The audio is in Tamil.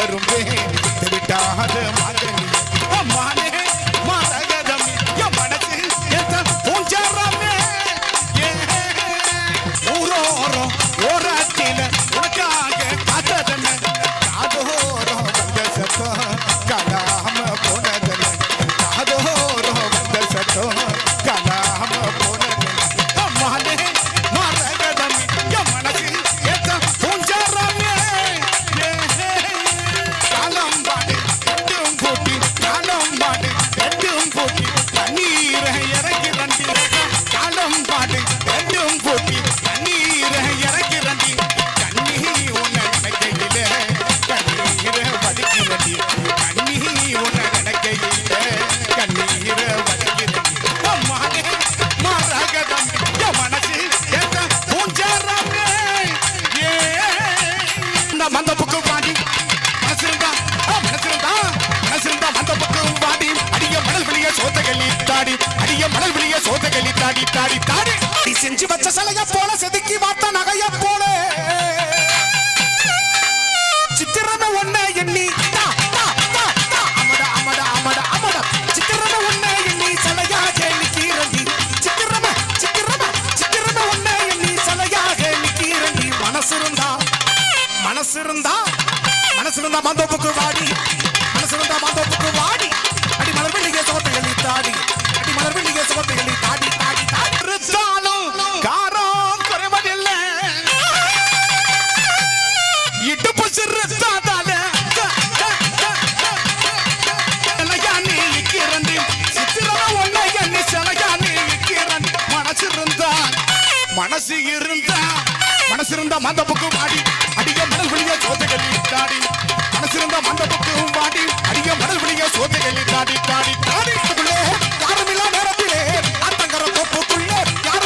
மலரும் விட்டாத மலரும் தாடி தாடி தாடி. நீ செஞ்சு வச்ச சிலைய போல செதுக்கி வாத்த நகைய போல. சித்திரமே ஒன்ன எண்ணி. தா, தா, எண்ணி சிலையாக எண்ணி மனசு இருந்தா மனசு இருந்தா மனசு இருந்தா மந்தோப்புக்கு வாடி. மனசு இருந்தா மந்தோப்புக்கு வாடி. மனசு இருந்தா மனசு இருந்தா மனசு இருந்தா வாடி அடிய மணல் வெளிய சோத்தைகள் தாடி மனசு இருந்தா மந்த புக்கு அடிய மணல் தாடி தாடி